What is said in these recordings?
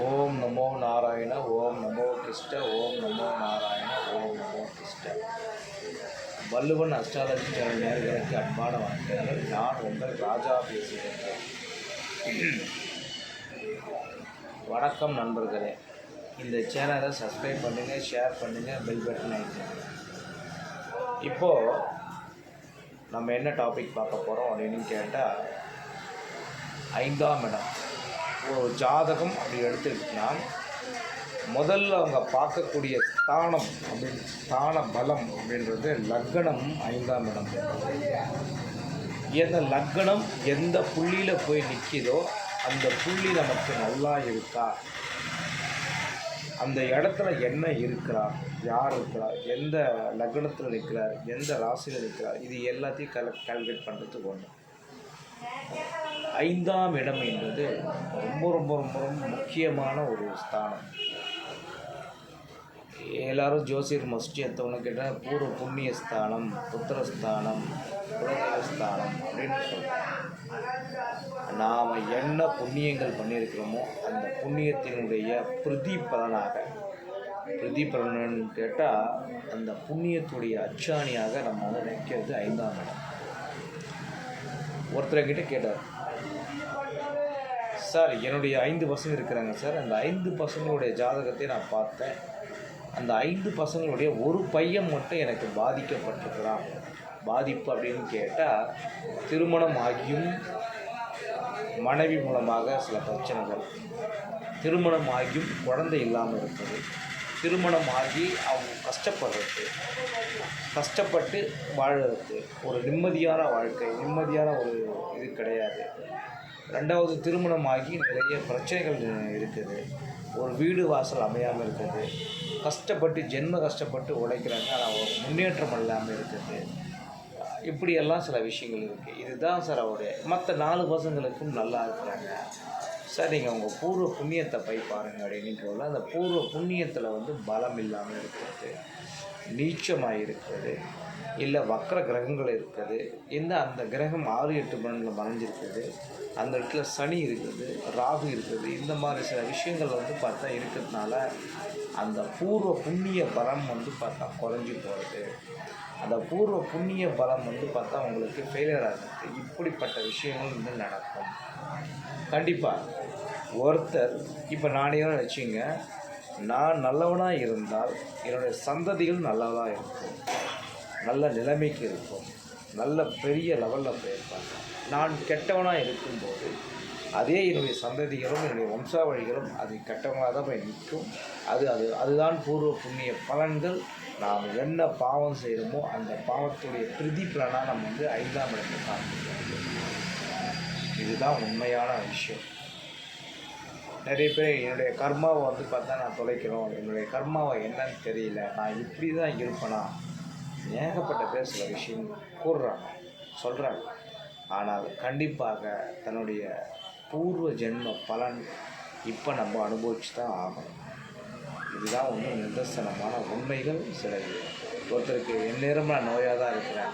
ஓம் நமோ நாராயண ஓம் நமோ கிருஷ்ட ஓம் நமோ நாராயண ஓம் நமோ கிருஷ்ட. Valluvan astrology channel நேர்களுக்கு அன்பான வணக்கங்கள். நான் உங்கள் ராஜா பேசுகிறேன் வணக்கம் நண்பர்களே. இந்த சேனலை சப்ஸ்கிரைப் பண்ணுங்கள் ஷேர் பண்ணுங்கள் பெல் பட்டன் அழுத்துங்க. இப்போது நம்ம என்ன டாபிக் பார்க்க போகிறோம் அப்படின்னு கேட்டால் ஐந்தாம் இடம். ஒரு ஜாதகம் அப்படி எடுத்துக்கிட்டோம்னா முதல்ல அவங்க பார்க்கக்கூடிய தானம் அப்படின்னு தான பலம் அப்படின்றது லக்னம் ஐந்தாம் இடம். எந்த லக்னம் எந்த புள்ளியில் போய் நிற்கிதோ அந்த புள்ளி நமக்கு நல்லா இருக்கா? அந்த இடத்துல என்ன இருக்கிறா யார் இருக்கிறா எந்த லக்னத்தில் நிற்கிறார் எந்த ராசியில் நிற்கிறார் இது எல்லாத்தையும் கல கால்குலேட் பண்ணுறதுக்கு ஒன்று ஐந்தாம் இடம் என்பது ரொம்ப ரொம்ப ரொம்ப ரொம்ப முக்கியமான ஒரு ஸ்தானம். எல்லாரும் ஜோசியர் மஸ்டி எடுத்தவொன்னு கேட்டால் பூர்வ புண்ணிய ஸ்தானம் புத்திரஸ்தானம் குலதெய்வ ஸ்தானம் அப்படின்னு சொல்கிறோம் நாம் என்ன புண்ணியங்கள் பண்ணியிருக்கிறோமோ அந்த புண்ணியத்தினுடைய பிரதிபலனாக பிரதிபலன் கேட்டால் அந்த புண்ணியத்துடைய அச்சாணியாக நம்ம வந்து நிற்கிறது ஐந்தாம் இடம். ஒருத்தர்கிட்ட கேட்டார். சார் என்னுடைய ஐந்து பசங்க இருக்கிறாங்க சார். அந்த ஐந்து பசங்களுடைய ஜாதகத்தை நான் பார்த்தேன். அந்த ஐந்து பசங்களுடைய ஒரு பையன் மட்டும் எனக்கு பாதிக்கப்பட்டிருக்கிறான். பாதிப்பு அப்படின்னு கேட்டால் திருமணம் ஆகியும் மனைவி மூலமாக சில பிரச்சனைகள். திருமணம் ஆகியும் குழந்தை இல்லாமல் இருப்பது திருமணம் ஆகி அவங்க கஷ்டப்படுறது கஷ்டப்பட்டு வாழறது ஒரு நிம்மதியான வாழ்க்கை நிம்மதியான ஒரு இது கிடையாது. ரெண்டாவது திருமணம் ஆகி நிறைய பிரச்சனைகள் இருக்குது. ஒரு வீடு வாசல் அமையாமல் இருக்குது. கஷ்டப்பட்டு ஜென்ம கஷ்டப்பட்டு உழைக்கிறாங்க. ஆனால் ஒரு முன்னேற்றம் இல்லாமல் இருக்குது. இப்படியெல்லாம் சில விஷயங்கள் இருக்குது இதுதான் சார் அவருடைய மற்ற நாலு பசங்களுக்கும் நல்லா இருக்கிறாங்க. சார் நீங்கள் உங்கள் பூர்வ புண்ணியத்தை போய் பாருங்கள் அப்படின்னு சொல்லலாம் அந்த பூர்வ புண்ணியத்தில் வந்து பலம் இல்லாமல் இருக்கிறது நீச்சமாக இருக்கிறது இல்லை வக்கர கிரகங்கள் இருக்குது இந்த அந்த கிரகம் ஆறு எட்டு பலனில் மறைஞ்சிருக்குது அந்த இடத்துல சனி இருக்குது ராகு இருக்குது இந்த மாதிரி சில விஷயங்கள் வந்து பார்த்தா இருக்கிறதுனால அந்த பூர்வ புண்ணிய பலம் வந்து பார்த்தா குறைஞ்சி போகிறது அந்த பூர்வ புண்ணிய பலம் வந்து பார்த்தா உங்களுக்கு ஃபெயிலியர் ஆகுது. இப்படிப்பட்ட விஷயங்கள் வந்து நடக்கும். கண்டிப்பாக ஒருத்தர் இப்போ நானே வச்சுங்க நான் நல்லவனாக இருந்தால் என்னுடைய சந்ததிகள் நல்லதாக இருக்கும். நல்ல நிலைமைக்கு இருக்கும். நல்ல பெரிய லெவலில் போயிருப்பாங்க. நான் கெட்டவனாக இருக்கும்போது அதே என்னுடைய சந்ததிகளும் என்னுடைய வம்சாவழிகளும் அது கெட்டவனாக தான் போய் நிற்கும். அது அது அதுதான் பூர்வ புண்ணிய பலன்கள். நாம் என்ன பாவம் செய்கிறோமோ அந்த பாவத்துடைய பிரதிபலனாக நம்ம வந்து ஐந்தாம் இடத்தை காண்பிக்கிறோம் இதுதான் உண்மையான விஷயம். நிறைய பேர் என்னுடைய கர்மாவை வந்து பார்த்தா நான் தொலைக்கிறோம். என்னுடைய கர்மாவை என்னன்னு தெரியல. நான் இப்படி தான் இருப்பேனா? ஏகப்பட்ட பேர் சில விஷயம் கூறுறாங்க சொல்கிறாங்க ஆனால் கண்டிப்பாக தன்னுடைய பூர்வ ஜென்ம பலன் இப்போ நம்ம அனுபவிச்சு தான் ஆகணும். இதுதான் ஒன்று நிதர்சனமான உண்மைகள். சில ஒருத்தருக்கு எந்நேரமாக நான் நோயாக தான் இருக்கிறேன்.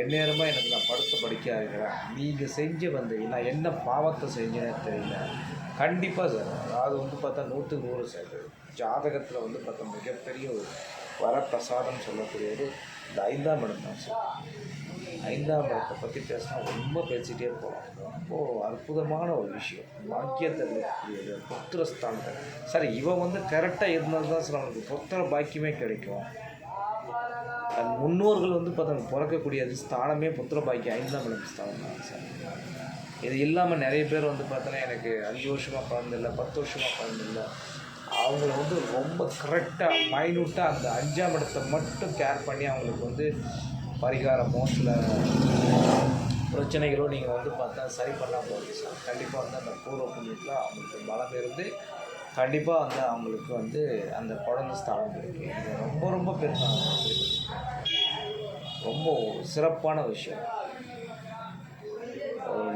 எந்நேரமாக எனக்கு நான் படுத்த படிக்க இருக்கிறேன். நீங்கள் செஞ்சு வந்து நான் என்ன பாவத்தை செஞ்சேனே தெரியல. கண்டிப்பாக சார். அது வந்து பார்த்தா நூற்றுக்கு நூறு சார் ஜாதகத்தில் வந்து பார்த்தா மிகப்பெரிய ஒரு வரப்பிரசாதம் சொல்லக்கூடியது இந்த ஐந்தாம் இடம் தான் சார். ஐந்தாம் இடத்தை பற்றி பேசினா ரொம்ப பேசிகிட்டே போகலாம் ரொம்ப அற்புதமான ஒரு விஷயம். பாக்கியத்தை இருக்கக்கூடியது புத்திரஸ்தானத்தை. சார் இவன் வந்து கரெக்டாக இருந்தால் தான் சார் அவனுக்கு புத்திர பாக்கியமே கிடைக்கும். தன் முன்னோர்கள் வந்து பார்த்தா பிறக்கக்கூடிய அது ஸ்தானமே புத்திர ஐந்தாம் இடம் ஸ்தானம் தான் சார். இது இல்லாமல் நிறைய பேர் வந்து பார்த்தோன்னா எனக்கு அஞ்சு வருஷமாக பிறந்ததில்லை பத்து வருஷமாக பிறந்ததில்லை. அவங்கள வந்து ரொம்ப கரெக்டாக மைனூட்டாக அந்த அஞ்சாம் இடத்தை மட்டும் கேர் பண்ணி அவங்களுக்கு வந்து பரிகாரமோ சில பிரச்சனைகளோ நீங்கள் வந்து பார்த்தா சரி பண்ணால் போகிறீங்க சார். கண்டிப்பாக வந்து அந்த பூர்வ புண்ணியத்தில் அவங்களுக்கு பலம் இருந்து கண்டிப்பாக வந்து அவங்களுக்கு வந்து அந்த குழந்தை ஸ்தானம் இருக்குது ரொம்ப ரொம்ப பெருசாக ரொம்ப சிறப்பான விஷயம்.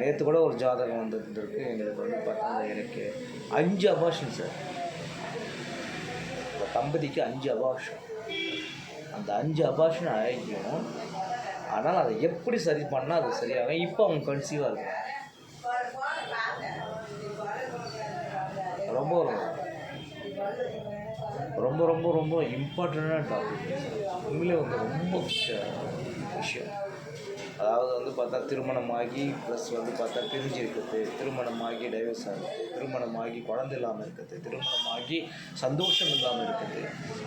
நேற்று கூட ஒரு ஜாதகம் வந்துருக்கு எங்களுக்கு வந்து பார்த்தா எனக்கு அஞ்சு அபாஷன் சார் இப்போ தம்பதிக்கு அஞ்சு அபாஷன் அந்த அஞ்சு அபாஷன் ஆகியும் ஆனால் அதை எப்படி சரி பண்ணால் அது சரியாகும். இப்போ அவங்க கன்சீவாக இருக்கும் ரொம்ப ரொம்ப ரொம்ப ரொம்ப இம்பார்ட்டண்டான டாபிக் உண்மையிலே வந்து ரொம்ப விஷயம். அதாவது வந்து பார்த்தா திருமணமாகி ப்ளஸ் வந்து பார்த்தா பிரிஞ்சு இருக்கிறது திருமணமாகி டைவர்ஸ் ஆகுது திருமணமாகி குழந்தை இல்லாமல் இருக்குது திருமணமாகி சந்தோஷம் இல்லாமல் இருக்குது.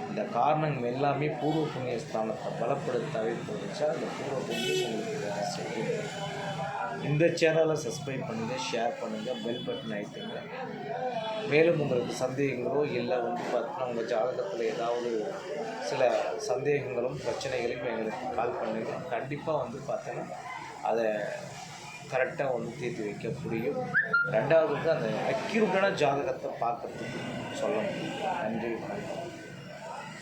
இந்த காரணங்கள் எல்லாமே பூர்வ புண்ணிய ஸ்தானத்தை பலப்படுத்தவே போணுச்சா அந்த பூர்வ புண்ணியம் உங்களுக்கு செய்யும். இந்த சேனலை சப்ஸ்கிரைப் பண்ணுங்கள் ஷேர் பண்ணுங்கள் பெல் பட்டன் ஆகிட்டுங்க மேலும் உங்களுக்கு சந்தேகங்களோ இல்லை வந்து பார்த்தீங்கன்னா உங்கள் ஜாதகத்தில் ஏதாவது சில சந்தேகங்களும் பிரச்சனைகளையும் எங்களுக்கு கால் பண்ணுங்கள் கண்டிப்பாக வந்து பார்த்தீங்கன்னா அதை கரெக்டாக வந்து தீர்த்து வைக்க முடியும். ரெண்டாவது வந்து அந்த அக்யூரேட்டான ஜாதகத்தை பார்க்கறதுக்கு சொல்ல முடியும் நன்றி வணக்கம்.